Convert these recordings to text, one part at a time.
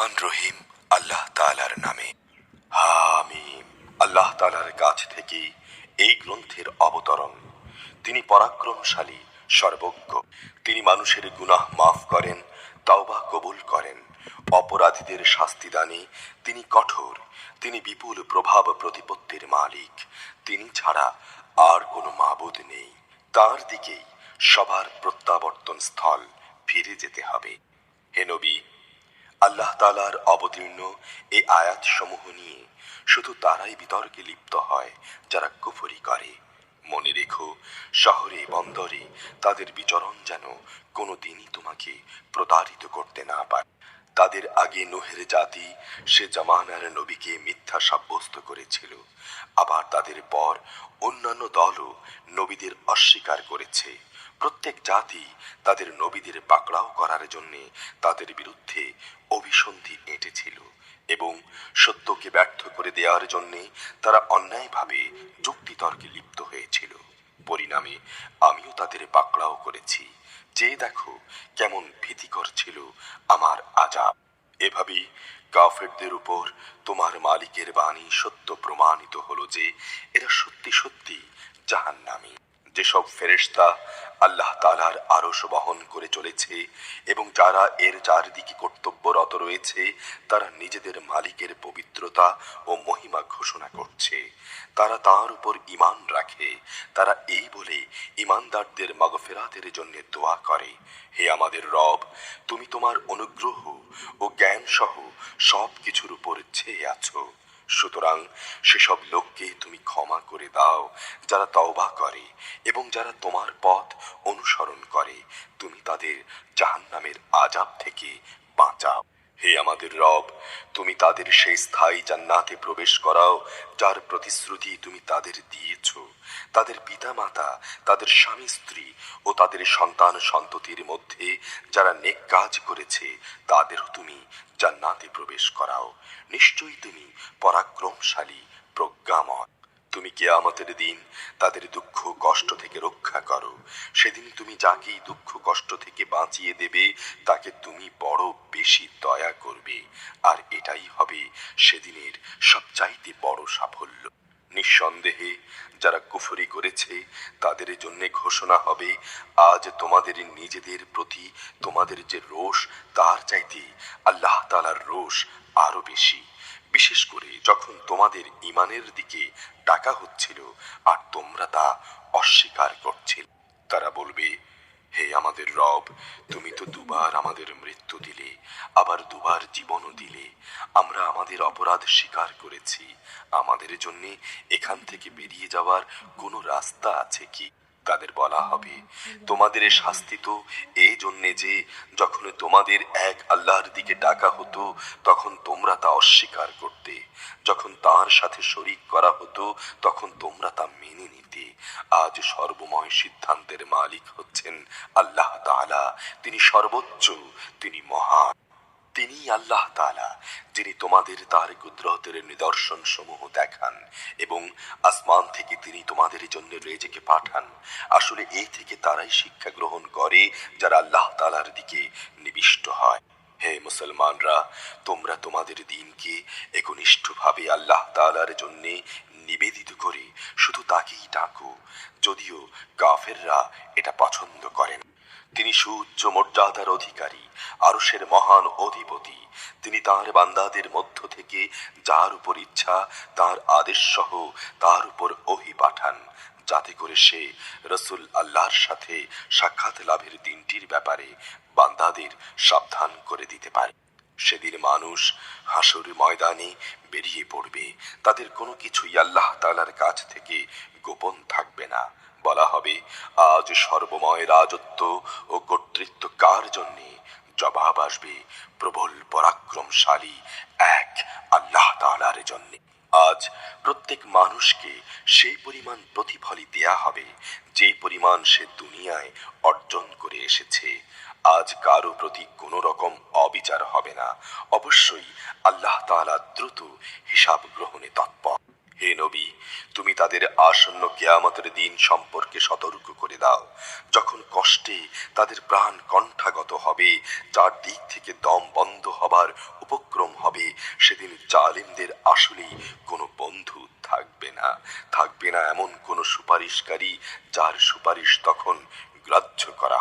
রহমান রহিম, আল্লাহ তালার নামে। হামিম। আল্লাহ তালার কাছ থেকে এই গ্রন্থের অবতরণ। তিনি পরাক্রমশালী, সর্বজ্ঞ। তিনি মানুষের গুনাহ মাফ করেন, তাওবা কবুল করেন। অপরাধীদের শাস্তি দানে তিনি কঠোর। তিনি বিপুল প্রভাব প্রতিপত্তির মালিক। তিনি ছাড়া আর কোনো মাবুদ নেই। তার দিকেই সবার প্রত্যাবর্তন স্থল ফিরে যেতে হবে। হে নবী আল্লাহ তালার অবতীর্ণ এই আয়াত সমূহ নিয়ে শুধু তারাই বিতর্কে লিপ্ত হয়, যারা কুফরি করে। মনে রেখো, শহরে, বন্দরে তাদের বিচরণ যেন কোনো দিনই তোমাকে প্রতারিত করতে না পারে। তাদের আগে নোহের জাতি সে জামানার নবীকে মিথ্যা সাব্যস্ত করেছিল, আবার তাদের পর অন্যান্য দলও নবীদের অস্বীকার করেছে। প্রত্যেক জাতি তাদের নবীদের পাকড়াও করার জন্য তাদের বিরুদ্ধে অভিসন্ধি এঁটেছিল এবং সত্যকে ব্যর্থ করে দেওয়ার জন্য তারা অন্যায়ভাবে যুক্তিতর্কে লিপ্ত হয়েছিল। পরিণামে আমিও তাদের পাকড়াও করেছি। যে দেখো কেমন ভীতিকর ছিল আমার আজাব। এভাবেই কাফেরদের উপর তোমার মালিকের বাণী সত্য প্রমাণিত হলো যে এরা সত্যি সত্যি জাহান্নামী। যেসব ফেরেশতা আল্লাহ তালার আরশ বহন করে চলেছে এবং যারা এর চারদিকে কর্তব্যরত রয়েছে, তারা নিজেদের মালিকের পবিত্রতা ও মহিমা ঘোষণা করছে। তারা তার উপর ইমান রাখে। তারা এই বলে ইমানদারদের মগফেরাতের জন্য দোয়া করে, হে আমাদের রব, তুমি তোমার অনুগ্রহ ও জ্ঞান সহ সব কিছুর উপর ছেয়ে আছো। সুতরাং সেসব লোককে তুমি ক্ষমা করে দাও, যারা তওবা করে এবং যারা তোমার পথ অনুসরণ করে। তুমি তাদের জাহান্নামের আজাব থেকে বাঁচাও। হে আমাদের রব, তুমি তাদের সেই স্থায়ী জান্নাতে প্রবেশ করাও, যার প্রতিশ্রুতি তুমি তাদের দিয়েছ। তাদের পিতামাতা, তাদের স্বামী স্ত্রী ও তাদের সন্তান সন্ততির মধ্যে যারা নেক কাজ করেছে, তাদেরও তুমি জান্নাতে প্রবেশ করাও। নিশ্চয়ই তুমি পরাক্রমশালী, প্রজ্ঞাময়। তুমি কেয়ামতের দিন তাদের দুঃখ, কষ্ট থেকে রক্ষা করো। সেদিন তুমি যাকেই দুঃখ, কষ্ট থেকে বাঁচিয়ে দেবে, তাকে তুমি বড় বেশি দয়া করবে। আর এটাই হবে সেদিনের সবচাইতে বড় সাফল্য। নিঃসন্দেহে যারা কুফরি করেছে, তাদের জন্য ঘোষণা হবে, আজ তোমাদের নিজেদের প্রতি তোমাদের যে রোষ, তার চাইতে আল্লাহ তালার রোষ আরও বেশি। বিশেষ করে যখন তোমাদের ইমানের দিকে ডাকা হচ্ছিল, আর তোমরা তা অস্বীকার করছিল। তারা বলবে, হে আমাদের রব, তুমি তো দুবার আমাদের মৃত্যু দিলে, আবার দুবার জীবনও দিলে। আমরা আমাদের অপরাধ স্বীকার করেছি। আমাদের জন্যে এখান থেকে বেরিয়ে যাওয়ার কোনো রাস্তা আছে কি? তাদের বলা হবে। তোমাদের শাস্তি তো এই জন্যে যে যখন তোমাদের এক আল্লাহর দিকে ডাকা হতো, তখন তোমরা তা অস্বীকার করতে। যখন তার সাথে শরিক করা হতো, তখন তোমরা তা মেনে নিতে। আজ সর্বময় সিদ্ধান্তের মালিক হচ্ছেন আল্লাহ তাআলা। তিনি সর্বোচ্চ, তিনি মহান। তিনি আল্লাহ তাআলা, যিনি তোমাদের তার কুদরতের নিদর্শন সমূহ দেখান এবং আসমান থেকে তিনি তোমাদের জন্য রেজেকে পাঠান। আসলে এই থেকে তারাই শিক্ষা গ্রহণ করে যারা আল্লাহ তাআলার দিকে নিবিষ্ট হয়। হে মুসলমানরা, তোমরা তোমাদের দিনকে একনিষ্ঠভাবে আল্লাহ তাআলার জন্য নিবেদিত করে শুধু তাকেই ডাকো, যদিও কাফেররা এটা পছন্দ করেন তিনি সুউচ্চ মর্যাদার অধিকারী, আরশের মহান অধিপতি। তিনি তার বান্দাদের মধ্য থেকে যার উপর ইচ্ছা, তার আদেশ সহ তার উপর ওহি পাঠান, যাতে করে সে রসুল আল্লাহর সাথে সাক্ষাৎ লাভের দিনটির ব্যাপারে বান্দাদের সাবধান করে দিতে পারে। সেদিন মানুষ হাসুর ময়দানে বেরিয়ে পড়বে। তাদের কোনো কিছুই আল্লাহ তালার কাছ থেকে গোপন থাকবে না। বলা হবে, আজ সর্বময় রাজত্ব ও কর্তৃত্ব কার জন্যে? জবাব আসবে, প্রবল পরাক্রমশালী এক আল্লাহ তালার জন্যে। আজ প্রত্যেক মানুষকে সেই পরিমাণ প্রতিফলই দেয়া হবে, যে পরিমাণ সে দুনিয়ায় অর্জন করে এসেছে। আজ কারও প্রতি কোনো রকম অবিচার হবে না। অবশ্যই আল্লাহ তাআলা দ্রুত হিসাব গ্রহণে তৎপর। হে নবী, তুমি তাদের আসন্ন কেয়ামতের দিন সম্পর্কে সতর্ক করে দাও যখন কষ্টে তাদের প্রাণ কণ্ঠাগত হবে, যার দিক থেকে দম বন্ধ হবার উপক্রম হবে, সেদিন জালিমদের আসলেই কোনো বন্ধু থাকবে না থাকবে না এমন কোনো সুপারিশকারী যার সুপারিশ তখন গ্রাহ্য করা।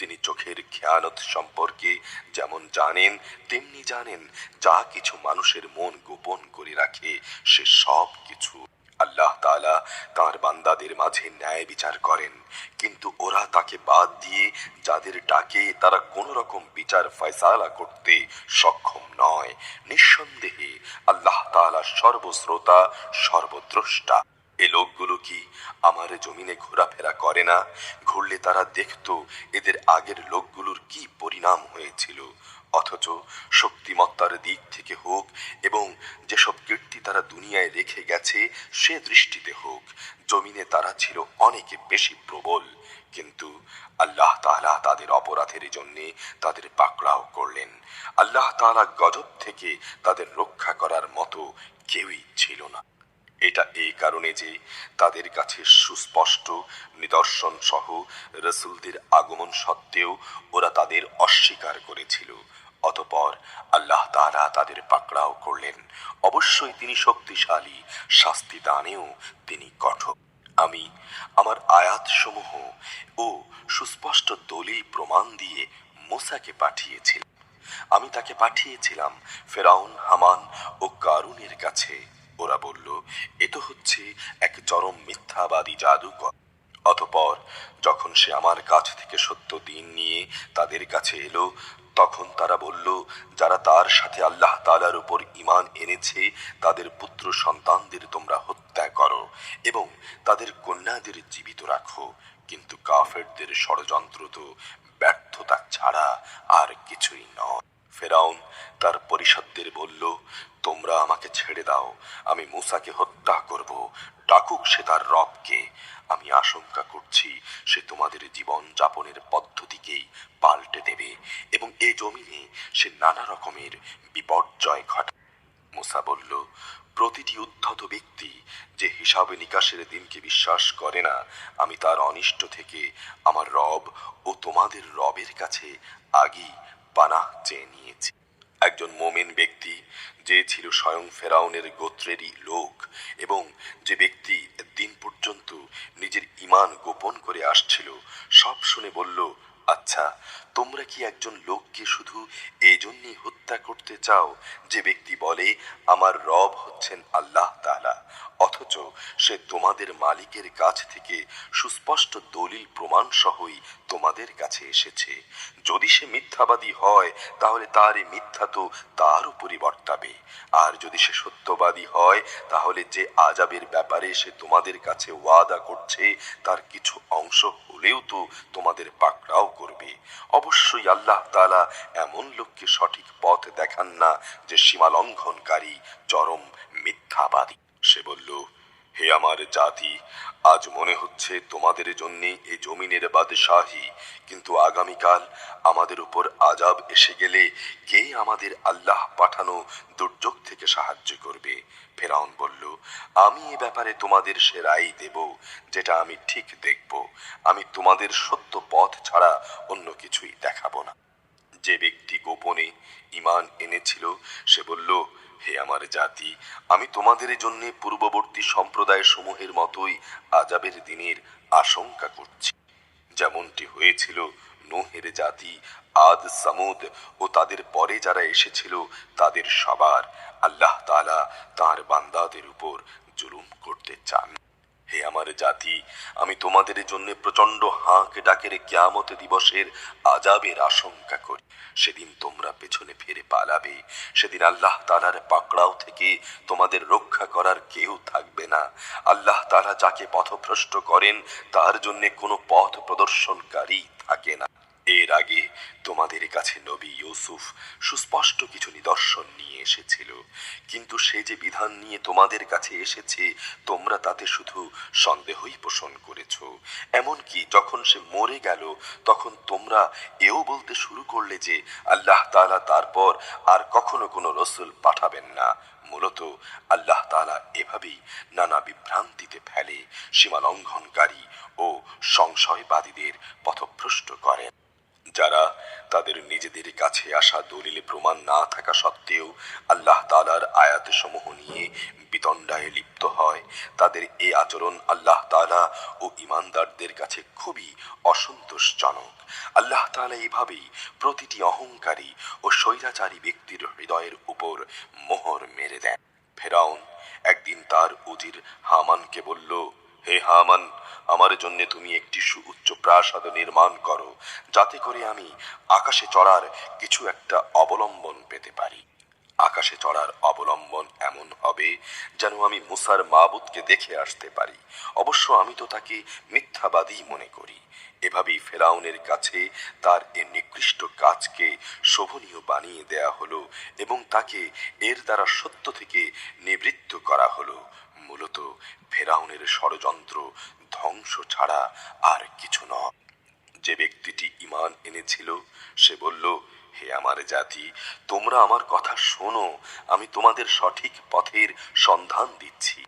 তিনি চোখের খেয়ানত সম্পর্কে যেমন জানেন, তেমনি জানেন যা কিছু মানুষের মন গোপন করে রাখে, সে সব কিছু আল্লাহ তাআলা তার বান্দাদের মাঝে ন্যায় বিচার করেন। কিন্তু ওরা তাকে বাদ দিয়ে যাদের ডাকে তারা কোনো রকম বিচার ফয়সালা করতে সক্ষম নয়। নিঃসন্দেহে আল্লাহ তাআলা সর্বশ্রোতা, সর্বদ্রষ্টা। এ লোকগুলো কি আমার জমিনে ঘোরাফেরা করে না? ঘুরলে তারা দেখত এদের আগের লোকগুলোর কি পরিণাম হয়েছিল। অথচ শক্তিমত্তার দিক থেকে হোক এবং যেসব কীর্তি তারা দুনিয়ায় রেখে গেছে, সে দৃষ্টিতে হোক, জমিনে তারা ছিল অনেকে বেশি প্রবল। কিন্তু আল্লাহ তাআলা তাদের অপরাধের জন্যে তাদের পাকড়াও করলেন। আল্লাহ তাআলা গজব থেকে তাদের রক্ষা করার মতো কেউই ছিল না। এটা এই কারণে যে তাদের কাছে সুস্পষ্ট নিদর্শন সহ রসুলদের আগমন সত্ত্বেও ওরা তাদের অস্বীকার করেছিল। অতপর আল্লাহ তাআলা তাদের পাকড়াও করলেন। অবশ্যই তিনি শক্তিশালী, শাস্তি দানেও তিনি কঠোর। আমি আমার আয়াতসমূহ ও সুস্পষ্ট দলিল প্রমাণ দিয়ে মোসাকে পাঠিয়েছিলাম। আমি তাকে পাঠিয়েছিলাম ফেরাউন, হামান ও কারুনের কাছে। ওরা বলল, এ তো হচ্ছে এক চরম মিথ্যাবাদী জাদুকর। অতপর যখন সে আমার কাছ থেকে সত্য দিন নিয়ে তাদের কাছে এলো, তখন তারা বলল, যারা তার সাথে আল্লাহ তাআলার উপর ঈমান এনেছে, তাদের পুত্র সন্তানদের তোমরা হত্যা করো এবং তাদের কন্যাদের জীবিত রাখো। কিন্তু কাফেরদের ষড়যন্ত্র তো ব্যর্থতা ছাড়া আর কিছুই নয়। ফেরাউন তার পরিষদদের বলল, তোমরা আমাকে ছেড়ে দাও, আমি মুসাকে হত্যা করব। ডাকুক সে তার রবকে। আমি আশঙ্কা করছি সে তোমাদের জীবন যাপনের পদ্ধতিকেই পাল্টে দেবে এবং এ জমিনে সে নানা রকমের বিপর্যয় ঘটে মুসা বলল, প্রতিটি উদ্ধত ব্যক্তি যে হিসাবে নিকাশের দিনকে বিশ্বাস করে না, আমি তার অনিষ্ট থেকে আমার রব ও তোমাদের রবের কাছে আগেই পানাহ চেয়ে নিয়েছে। একজন মোমেন ব্যক্তি যে ছিল স্বয়ং ফেরাউনের গোত্রেরই লোক এবং যে ব্যক্তি দিন পর্যন্ত নিজের ইমান গোপন করে আসছিল, সব শুনে বলল আচ্ছা তোমরা কি একজন লোককে শুধু এজন্যই হত্যা করতে চাও, যে ব্যক্তি বলে, আমার রব হচ্ছেন আল্লাহ তাআলা, অথচ সে তোমাদের মালিকের কাছ থেকে সুস্পষ্ট দলিল প্রমাণ সহই তোমাদের কাছে এসেছে। যদি সে মিথ্যাবাদী হয়, তাহলে তার মিথ্যা তো তার উপরই বর্তাবে। আর যদি সে সত্যবাদী হয়, তাহলে যে আজাবের ব্যাপারে সে তোমাদের কাছে ওয়াদা করছে, তার কিছু অংশ হলেও তো তোমাদের পাকড়াও করবে। অবশ্যই আল্লাহ তাআলা এমন লোককে সঠিক পথ দেখান না যে সীমা লঙ্ঘনকারী চরম মিথ্যাবাদী। সে বলল, হে আমার জাতি, আজ মনে হচ্ছে তোমাদের জন্য এ জমিনের বাদশাহী। কিন্তু আগামীকাল আমাদের উপর আজাব এসে গেলে কে আমাদের আল্লাহ পাঠানো দুর্যোগ থেকে সাহায্য করবে? ফেরাউন বলল, আমি এ ব্যাপারে তোমাদের সে রায় দেব, যেটা আমি ঠিক দেখব। আমি তোমাদের সত্য পথ ছাড়া অন্য কিছুই দেখাবো না। যে ব্যক্তি গোপনে ইমান এনেছিল, সে বলল, হে আমার জাতি, আমি তোমাদের জন্য পূর্ববর্তী সম্প্রদায় সমূহের মতোই আজাবের দিনের আশঙ্কা করছি। যেমনটি হয়েছিল নোহের জাতি, আদ, সামুদ ও তাদের পরে যারা এসেছিল, তাদের সবার আল্লাহ তাআলা তার বান্দাদের উপর জুলুম করতে চান। হে আমার জাতি, আমি তোমাদের জন্য প্রচণ্ড হাঁকে ডাকের কেয়ামত দিবসের আজাবের আশঙ্কা করি। সেদিন তোমরা পেছনে ফিরে পালাবে। সেদিন আল্লাহ তালার পাকড়াও থেকে তোমাদের রক্ষা করার কেউ থাকবে না। আল্লাহ তারা যাকে পথভ্রষ্ট করেন, তার জন্যে কোনো পথ প্রদর্শনকারী থাকে না। এর আগে তোমাদের কাছে নবী ইউসুফ সুস্পষ্ট কিছু নিদর্শন নিয়ে এসেছিল। কিন্তু সে যে বিধান নিয়ে তোমাদের কাছে এসেছে, তোমরা তাতে শুধু সন্দেহই পোষণ করেছ। এমনকি যখন সে মরে গেল, তখন তোমরা এও বলতে শুরু করলে যে আল্লাহ তাআলা তারপর আর কখনো কোনো রসুল পাঠাবেন না। মূলত আল্লাহ তাআলা এভাবেই নানা বিভ্রান্তিতে ফেলে সীমা লঙ্ঘনকারী ও সংশয়বাদীদের পথভ্রষ্ট করেন। যারা তাদের নিজেদের কাছে আসা দলিলে প্রমাণ না থাকা সত্ত্বেও আল্লাহ তালার আয়াত সমূহ নিয়ে বিতণ্ডায় লিপ্ত হয়। তাদের এই আচরণ আল্লাহ তালা ও ইমানদারদের কাছে খুবই অসন্তোষজনক। আল্লাহ তালা এভাবেই প্রতিটি অহংকারী ও স্বৈরাচারী ব্যক্তির হৃদয়ের উপর মোহর মেরে দেন। ফেরাউন একদিন তার উজির হামানকে বলল হে হামান, আমার জন্য তুমি একটি সুউচ্চ প্রাসাদ নির্মাণ করো, যাতে করে আমি আকাশে চড়ার কিছু একটা অবলম্বন পেতে পারি। আকাশে চড়ার অবলম্বন এমন হবে যেন আমি মুসার মাবুদকে দেখে আসতে পারি। অবশ্য আমি তো তাকে মিথ্যাবাদী মনে করি। এভাবেই ফেরাউনের কাছে তার এ নিকৃষ্ট কাজকে শোভনীয় বানিয়ে দেয়া হলো এবং তাকে এর দ্বারা সত্য থেকে নিবৃত্ত করা হলো। মূলত ফেরাউনের ষড়যন্ত্র ধ্বংস ছাড়া আর কিছু নয়। যে ব্যক্তিটি ইমান এনেছিল, সে বলল, হে আমার জাতি, তোমরা আমার কথা শোনো, আমি তোমাদের সঠিক পথের সন্ধান দিচ্ছি।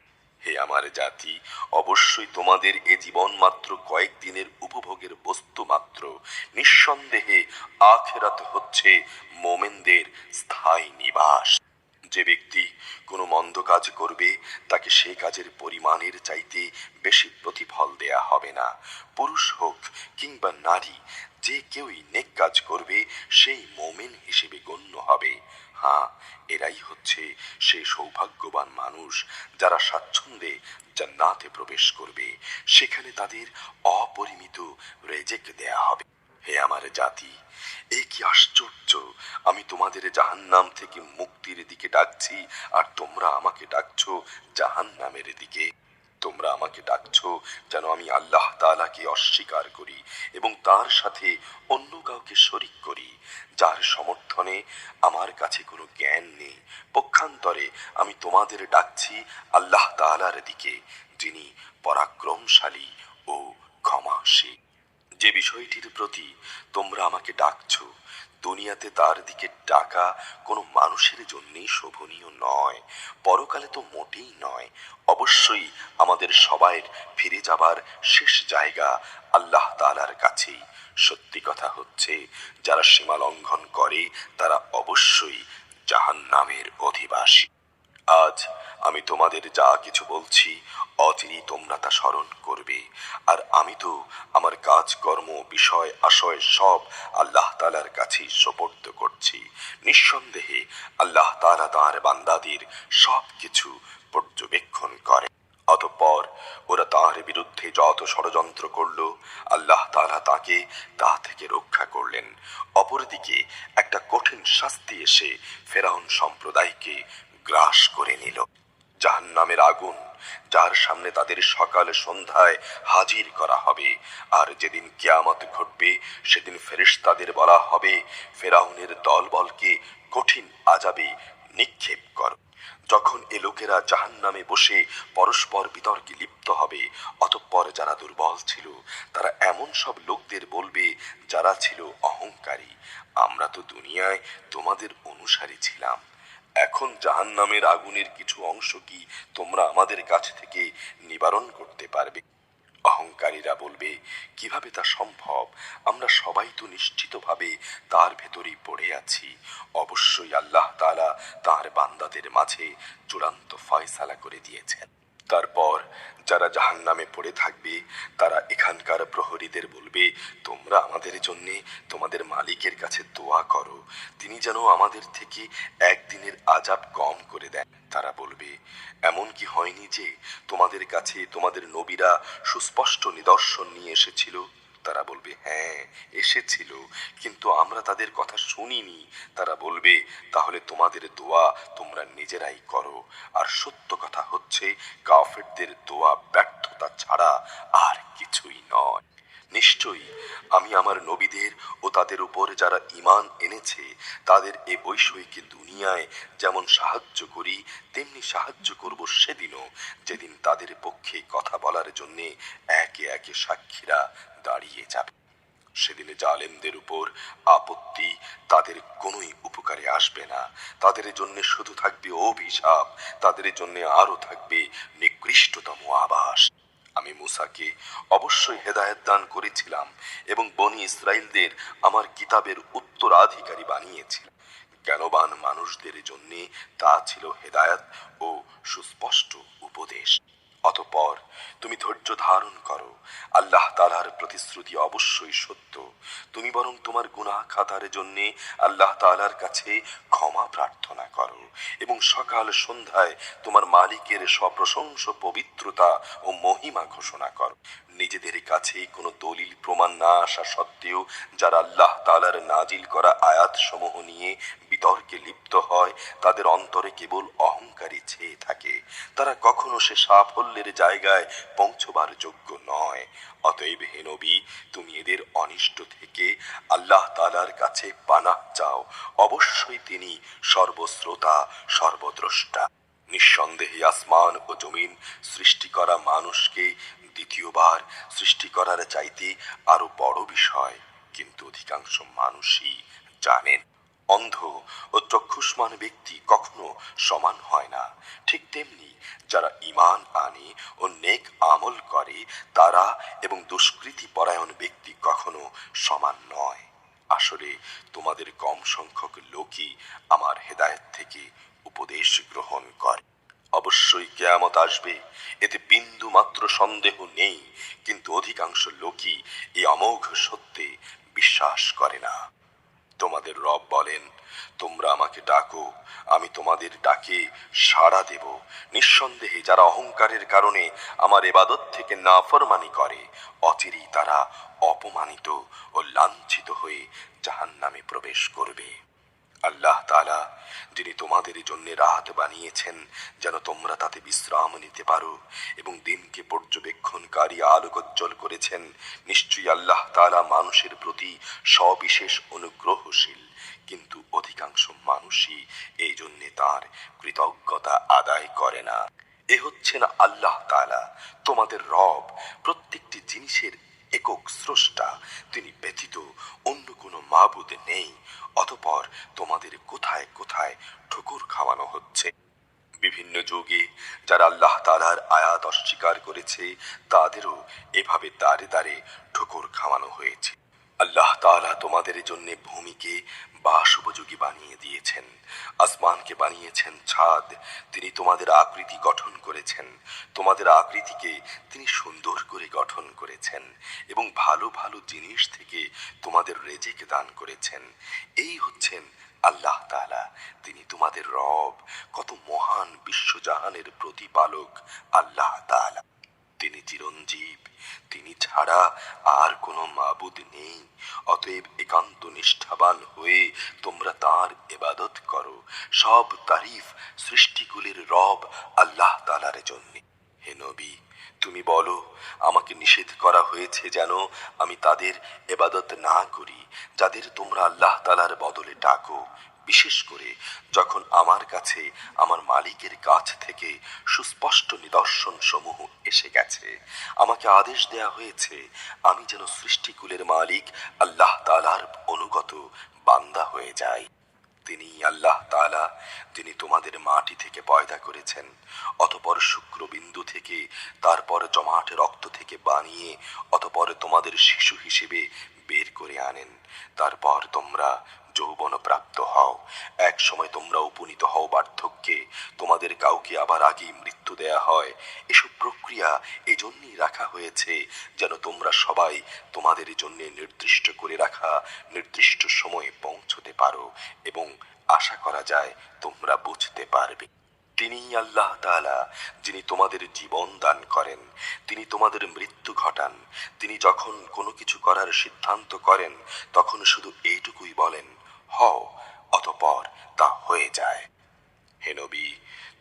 হে আমার জাতি, অবশ্যই তোমাদের এ জীবন মাত্র কয়েকদিনের উপভোগের বস্তু মাত্র। নিঃসন্দেহে আখেরাত হচ্ছে মোমেনদের স্থায়ী নিবাস। যে ব্যক্তি কোনো মন্দ কাজ করবে, তাকে সে কাজের পরিমাণের চাইতে বেশি প্রতিফল দেয়া হবে না। পুরুষ হোক কিংবা নারী, যে কেউই নেক কাজ করবে, সেই মোমেন হিসেবে গণ্য হবে। হ্যাঁ এরাই হচ্ছে সেই সৌভাগ্যবান মানুষ যারা স্বাচ্ছন্দ্যে জান্নাতে প্রবেশ করবে। সেখানে তাদের অপরিমিত রেজেক দেয়া হবে। হে আমার জাতি, এ কি আশ্চর্য? আমি তোমাদের জাহান্নাম থেকে মুক্তির দিকে ডাকছি, আর তোমরা আমাকে ডাকছো জাহান্নামের দিকে। তোমরা আমাকে ডাকছ যেন আমি আল্লাহ তাআলাকে অস্বীকার করি এবং তার সাথে অন্য কাউকে শরিক করি। যার সমর্থনে আমার কাছে কোনো জ্ঞান নেই। পক্ষান্তরে আমি তোমাদের ডাকছি আল্লাহ তাআলার দিকে, যিনি পরাক্রমশালী ও ক্ষমাশীল। যে বিষয়টির প্রতি তোমরা আমাকে ডাকছ, দুনিয়াতে তার দিকে ডাকা কোনো মানুষের জন্যেই শোভনীয় নয়, পরকালে তো মোটেই নয়। অবশ্যই আমাদের সবাইয়ের ফিরে যাবার শেষ জায়গা আল্লাহ তাআলার কাছেই। সত্যি কথা হচ্ছে, যারা সীমা লঙ্ঘন করে, তারা অবশ্যই জাহান্নামের অধিবাসী। আজ আমি তোমাদের যা কিছু বলছি অচিরেই তোমরা তা স্মরণ করবে। আর আমি তো আমার কাজকর্ম বিষয়, আশয় সব আল্লাহ তালার কাছেই সোপর্দ করছি। নিঃসন্দেহে আল্লাহ তালা তাঁর বান্দাদের সব কিছু পর্যবেক্ষণ করে। অতঃপর ওরা তাঁর বিরুদ্ধে যত ষড়যন্ত্র করল, আল্লাহ তালা তাকে তা থেকে রক্ষা করলেন। অপরদিকে একটা কঠিন শাস্তি এসে ফেরাউন সম্প্রদায়কে গ্রাস করে নিল। জাহান্নামের আগুন, যার সামনে তাদের সকাল সন্ধ্যায় হাজির করা হবে। আর যেদিন কিয়ামত ঘটবে, সেদিন ফেরেশতাদের বলা হবে, ফেরাউনের দলবলকে কঠিন আজাবে নিক্ষেপ কর। যখন এ লোকেরা জাহান নামে বসে পরস্পর বিতর্কে লিপ্ত হবে, অতঃপর যারা দুর্বল ছিল, তারা এমন সব লোকদের বলবে, যারা ছিল অহংকারী। আমরা তো দুনিয়ায় তোমাদের অনুসারী ছিলাম। এখন জাহান নামের আগুনের কিছু অংশ কি তোমরা আমাদের কাছ থেকে নিবারণ করতে পারবে? অহংকারীরা বলবে, কীভাবে তা সম্ভব? আমরা সবাই তো নিশ্চিতভাবে তার ভেতরেই পড়ে আছি। অবশ্যই আল্লাহ তালা তার বান্দাদের মাঝে চূড়ান্ত ফয়সালা করে দিয়েছেন। তারপর যারা জাহান নামে পড়ে থাকবে, তারা এখানকার প্রহরীদের বলবে, তোমরা আমাদের জন্য তোমাদের মালিকের কাছে দোয়া করো। তিনি যেন আমাদের থেকে একদিনের আজাব কম করে দেন। তারা বলবে, এমন কি হয়নি যে তোমাদের কাছে তোমাদের নবীরা সুস্পষ্ট নিদর্শন নিয়ে এসেছিল? তারা বলবে হ্যাঁ এসেছিল। কিন্তু আমরা তাদের কথা শুনিনি। তারা বলবে, তাহলে তোমাদের দোয়া তোমরা নিজেরাই করো। আর সত্য কথা হচ্ছে, কাফেরদের দোয়া ব্যর্থতা ছাড়া আর কিছুই নয়। নিশ্চয়ই আমি আমার নবীদের ও তাদের উপর যারা ঈমান এনেছে, তাদের এ বৈষয়িক দুনিয়ায় যেমন সাহায্য করি, তেমনি সাহায্য করব সেদিনও, যেদিন তাদের পক্ষে কথা বলার জন্যে একে একে সাক্ষীরা দাঁড়িয়ে যাবে। সেদিনে জালেমদের উপর আপত্তি তাদের কোনোই উপকারে আসবে না। তাদের জন্য শুধু থাকবে অভিশাপ, তাদের জন্য আরও থাকবে নিকৃষ্টতম আবাস। আমি মুসাকে অবশ্যই হেদায়ত দান করেছিলাম এবং বনি ইসরায়েলদের আমার কিতাবের উত্তরাধিকারী বানিয়েছিলাম। জ্ঞানবান মানুষদের জন্যে তা ছিল হেদায়ত ও সুস্পষ্ট উপদেশ। অতঃপর তুমি ধৈর্য ধারণ করো। আল্লাহ তালার প্রতিশ্রুতি অবশ্যই সত্য। তুমি বরং তোমার গুনাহ খাতার জন্য আল্লাহ তালার কাছে ক্ষমা প্রার্থনা করো এবং সকাল সন্ধ্যায় তোমার মালিকের সপ্রশংস, পবিত্রতা ও মহিমা ঘোষণা করো। নিজেদের কাছে কোনো দলিল, প্রমাণ না আসা সত্ত্বেও যারা আল্লাহ তালার নাজিল করা আয়াত সমূহ নিয়ে বিতর্কে লিপ্ত হয়, তাদের অন্তরে কেবল অহংকারী ছেয়ে থাকে। তারা কখনো সে সাফল্যের জায়গায় পৌঁছবার যোগ্য নয়। অতএব হে নবী, তুমি এদের অনিষ্ট থেকে আল্লাহ তালার কাছে পানাহ চাও। অবশ্যই তিনি সর্বশ্রোতা, সর্বদ্রষ্টা। নিঃসন্দেহে আসমান ও জমিন সৃষ্টি করা মানুষকে দ্বিতীয়বার সৃষ্টি করার চাইতে আরও বড় বিষয়, কিন্তু অধিকাংশ মানুষই জানেন। অন্ধ ও চক্ষুষ্মান ব্যক্তি কখনো সমান হয় না। ঠিক তেমনি যারা ঈমান আনে ও নেক আমল করে, তারা এবং দুষ্কৃতি পরায়ণ ব্যক্তি কখনো সমান নয়। আসলে তোমাদের কম সংখ্যক লোকই আমার হেদায়েত থেকে উপদেশ গ্রহণ করে। অবশ্যই কেয়ামত আসবে, এতে বিন্দু মাত্র সন্দেহ নেই, কিন্তু অধিকাংশ লোকই এই অমোঘ সত্যে বিশ্বাস করে না। তোমাদের রব বলেন, তোমরা আমাকে ডাকো, আমি তোমাদের ডাকে সাড়া দেব। নিঃসন্দেহে যারা অহংকারের কারণে আমার এবাদত থেকে নাফরমানি করে, অচিরেই তারা অপমানিত ও লাঞ্ছিত হয়ে জাহান নামে প্রবেশ করবে। আল্লাহ তাআলা, যিনি তোমাদের জন্য রাহাত বানিয়েছেন, যেন তোমরা তাতে বিশ্রাম নিতে পারো এবং দিনকে পর্যবেক্ষণকারী আলোকোজ্জ্বল করেছেন। নিশ্চয়ই আল্লাহ তাআলা মানুষের প্রতি সবিশেষ অনুগ্রহশীল, কিন্তু অধিকাংশ মানুষই এই জন্যে তার কৃতজ্ঞতা আদায় করে না। এ হচ্ছে না আল্লাহ তাআলা, তোমাদের রব প্রত্যেকটি জিনিসের একক স্রষ্টা। তিনি ব্যতীত অন্য কোনো মাবুদ নেই, অতপর তোমাদের কোথায় কোথায় ঠুকুর খাওয়ানো হচ্ছে? বিভিন্ন যুগে যারা আল্লাহ তালার আয়াত অস্বীকার করেছে, তাদেরও এভাবে দাঁড়ে দাঁড়ে ঠুকুর খাওয়ানো হয়েছে। আল্লাহ তাআলা তোমাদের জন্য ভূমিকে বাস উপযোগী বানিয়ে দিয়েছেন, আসমানকে বানিয়েছেন ছাদ, তিনি তোমাদের আকৃতি গঠন করেছেন, তোমাদের আকৃতিকে তিনি সুন্দর করে গঠন করেছেন এবং ভালো ভালো জিনিস থেকে তোমাদের রেজেকে দান করেছেন। এই হচ্ছেন আল্লাহ তাআলা, তিনি তোমাদের রব, কত মহান বিশ্বজাহানের প্রতিপালক আল্লাহ তাআলা। তিনি চিরঞ্জীব, তিনি ছাড়া আর কোনো মাবুদ নেই। অতএব একান্ত নিষ্ঠাবান হয়ে তোমরা তার এবাদত করো। সব তারিফ সৃষ্টিগুলির রব আল্লাহ তালার জন্যে। হে নবী, তুমি বলো, আমাকে নিষেধ করা হয়েছে যেন আমি তাদের এবাদত না করি, যাদের তোমরা আল্লাহ তালার বদলে ডাকো। বিশেষ করে যখন আমার কাছে আমার মালিকের কাছ থেকে সুস্পষ্ট নিদর্শন সমূহ এসে গেছে, আমাকে আদেশ দেয়া হয়েছে, আমি যেন সৃষ্টিকুলের মালিক আল্লাহ তালার অনুগত বান্দা হয়ে যাই। তিনি আল্লাহ তাআলা, যিনি তোমাদের মাটি থেকে পয়দা করেছেন, অতপর শুক্রবিন্দু থেকে, তারপর জমাট রক্ত থেকে বানিয়ে, অতপর তোমাদের শিশু হিসেবে বের করে আনেন। তারপর তোমরা যৌবন প্রাপ্ত হও। এক সময় তোমরা উপনীত হও বার্ধক্যে। তোমাদের কাউকে আবার আগেই মৃত্যু দেয়া হয়। এসব প্রক্রিয়া এজন্যই রাখা হয়েছে যেন তোমরা সবাই তোমাদের জন্য নির্দিষ্ট করে রাখা নির্দিষ্ট সময়ে পৌঁছতে পারো এবং আশা করা যায় তোমরা বুঝতে পারবে। তিনি আল্লাহ তাআলা, যিনি তোমাদের জীবন দান করেন, তিনি তোমাদের মৃত্যু ঘটান। তিনি যখন কোনো কিছু করার সিদ্ধান্ত করেন, তখন শুধু এইটুকুই বলেন হও, অতপর তা হয়ে যায়। হে নবী,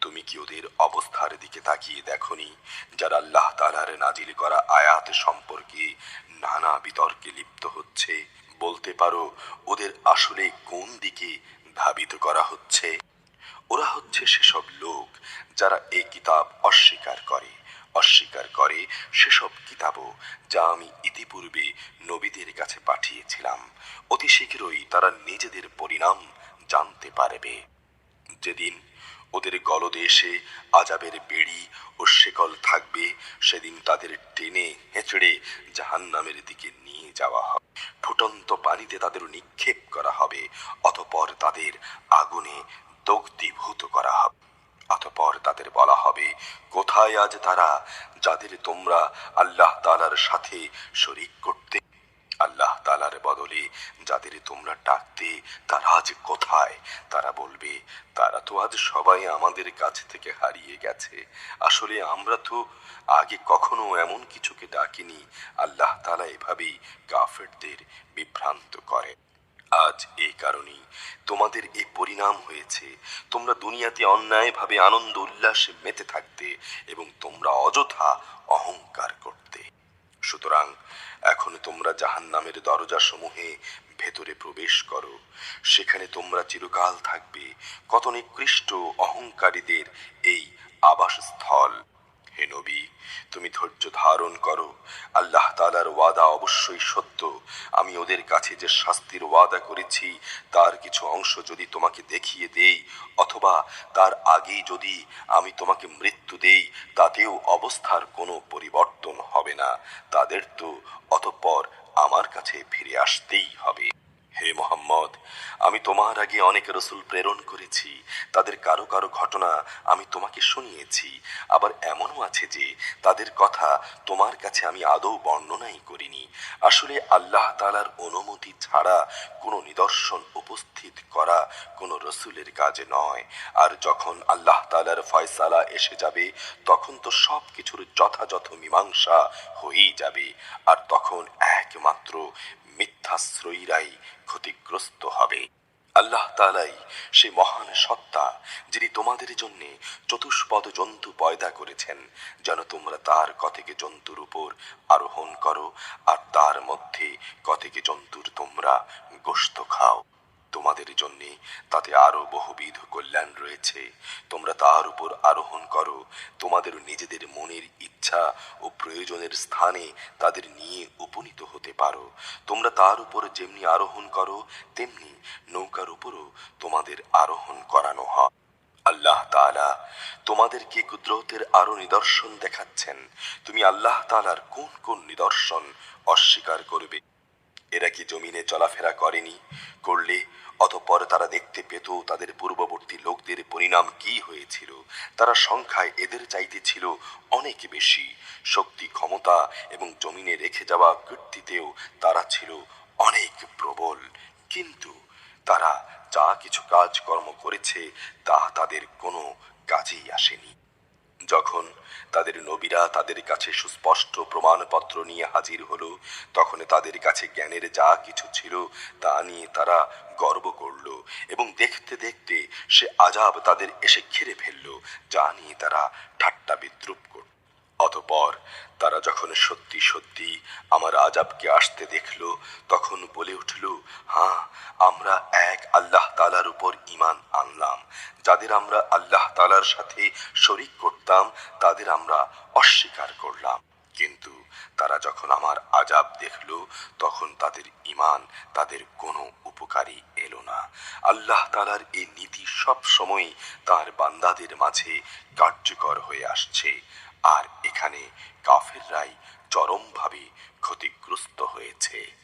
তুমি কি ওদের অবস্থার দিকে তাকিয়ে দেখনি, যারা আল্লাহ তালার নাজিল করা আয়াত সম্পর্কে নানা বিতর্কে লিপ্ত হচ্ছে? বলতে পারো, ওদের আসলে কোন দিকে ধাবিত করা হচ্ছে? ওরা হচ্ছে সেসব লোক যারা এই কিতাব অস্বীকার করে। অস্বীকার করে সেসব কিতাবও যা আমি ইতিপূর্বে নবীদের কাছে পাঠিয়েছিলাম। অতি শীঘ্রই তারা নিজেদের পরিণাম জানতে পারবে। যেদিন ওদের গলদেশে আজাবের বেড়ি ও শেকল থাকবে, সেদিন তাদের টেনে হেঁচড়ে জাহান্নামের দিকে নিয়ে যাওয়া হবে। ফুটন্ত পানিতে তাদের নিক্ষেপ করা হবে, অতপর তাদের আগুনে দগ্ধীভূত করা হবে। অতপর তাদের বলা হবে, কোথায় আজ তারা যাদের তোমরা আল্লাহ তালার সাথে শরিক করতে, আল্লাহ তালার বদলে যাদের তোমরা ডাকতে, তারা আজ কোথায়? তারা বলবে, তারা তো আজ সবাই আমাদের কাছ থেকে হারিয়ে গেছে। আসলে আমরা তো আগে কখনো এমন কিছুকে ডাকিনি। আল্লাহ তালা এভাবেই কাফেরদের বিভ্রান্ত করে আজ এই কারণেই তোমাদের এই পরিণাম হয়েছে। তোমরা দুনিয়াতে অন্যায়ভাবে আনন্দ উল্লাসে মেতে থাকতে এবং তোমরা অযথা অহংকার করতে। সুতরাং এখন তোমরা জাহান নামের দরজা সমূহে ভেতরে প্রবেশ করো। সেখানে তোমরা চিরকাল থাকবে। কত নিকৃষ্ট অহংকারীদের এই আবাসস্থল। হে নবী, তুমি ধৈর্য ধারণ করো। আল্লাহ তালার ওয়াদা অবশ্যই সত্য। আমি ওদের কাছে যে শাস্তির ওয়াদা করেছি, তার কিছু অংশ যদি তোমাকে দেখিয়ে দেই, অথবা তার আগেই যদি আমি তোমাকে মৃত্যু দেই, তাতেও অবস্থার কোনো পরিবর্তন হবে না। তাদের তো অতঃপর আমার কাছে ফিরে আসতেই হবে। হে মোহাম্মদ, আমি তোমার আগে অনেক রসুল প্রেরণ করেছি। তাদের কারও কারও ঘটনা আমি তোমাকে শুনিয়েছি। আবার এমনও আছে যে, তাদের কথা তোমার কাছে আমি আদৌ বর্ণনাই করিনি। আসলে আল্লাহ তালার অনুমতি ছাড়া কোনো নিদর্শন উপস্থিত করা কোনো রসুলের কাজ নয়। আর যখন আল্লাহ তালার ফয়সালা এসে যাবে, তখন তো সব কিছুর যথাযথ মীমাংসা হয়েই যাবে। আর তখন একমাত্র মিথ্যাশ্রয়ীরাই ক্ষতিগ্রস্ত হবে। আল্লাহ তালাই সে মহান সত্তা, যিনি তোমাদের জন্যে চতুষ্পদ জন্তু পয়দা করেছেন, যেন তোমরা তার কতকে জন্তুর উপর আরোহণ করো, আর তার মধ্যে কতকে জন্তুর তোমরা গোস্ত খাও। তোমাদের জন্যে তাতে আরও বহুবিধ কল্যাণ রয়েছে। তোমরা তার উপর আরোহণ করো। তোমাদের নিজেদের মনের ইচ্ছা ও প্রয়োজনের স্থানে তাদের নিয়ে উপনীত হতে পারো। তোমরা তার উপর যেমনি আরোহণ করো, তেমনি নৌকার উপরও তোমাদের আরোহণ করানো হয়। আল্লাহ তাআলা তোমাদেরকে কুদরতের আরও নিদর্শন দেখাচ্ছেন। তুমি আল্লাহ তালার কোন কোন নিদর্শন অস্বীকার করবে? এরা কি জমিনে চলাফেরা করেনি, করলে অতঃপর তারা দেখতে পেত তাদের পূর্ববর্তী লোকদের পরিণাম কি হয়েছিল? তারা সংখ্যায় এদের চাইতে ছিল অনেক বেশি। শক্তি, ক্ষমতা এবং জমিনে রেখে যাওয়া কীর্তিতেও তারা ছিল অনেক প্রবল। কিন্তু তারা যা কিছু কাজকর্ম করেছে, তা তাদের কোনো কাজেই আসেনি। যখন তাদের নবীরা তাদের কাছে সুস্পষ্ট প্রমাণপত্র নিয়ে হাজির হলো। তখন তাদের কাছে জ্ঞানের যা কিছু ছিল তা নিয়ে তারা গর্ব করল এবং দেখতে দেখতে সে আজাব তাদের এসে ঘিরে ফেলল, যা নিয়ে তারা ঠাট্টা বিদ্রুপ করল অতপর তারা যখন সত্যি সত্যি আমার আজাবকে আসতে দেখল, তখন বলে উঠল হ্যাঁ আমরা এক আল্লাহ তালার উপর ইমান আনলাম। যাদের আমরা আল্লাহ তালার সাথে শরিক করতাম, তাদের আমরা অস্বীকার করলাম। কিন্তু তারা যখন আমার আজাব দেখল, তখন তাদের ইমান তাদের কোনো উপকারী এলো না। আল্লাহ তালার এই নীতি সব সময় তার বান্দাদের মাঝে কার্যকর হয়ে আসছে। আর এখানে কাফেররাই চরমভাবে ক্ষতিগ্রস্ত হয়েছে।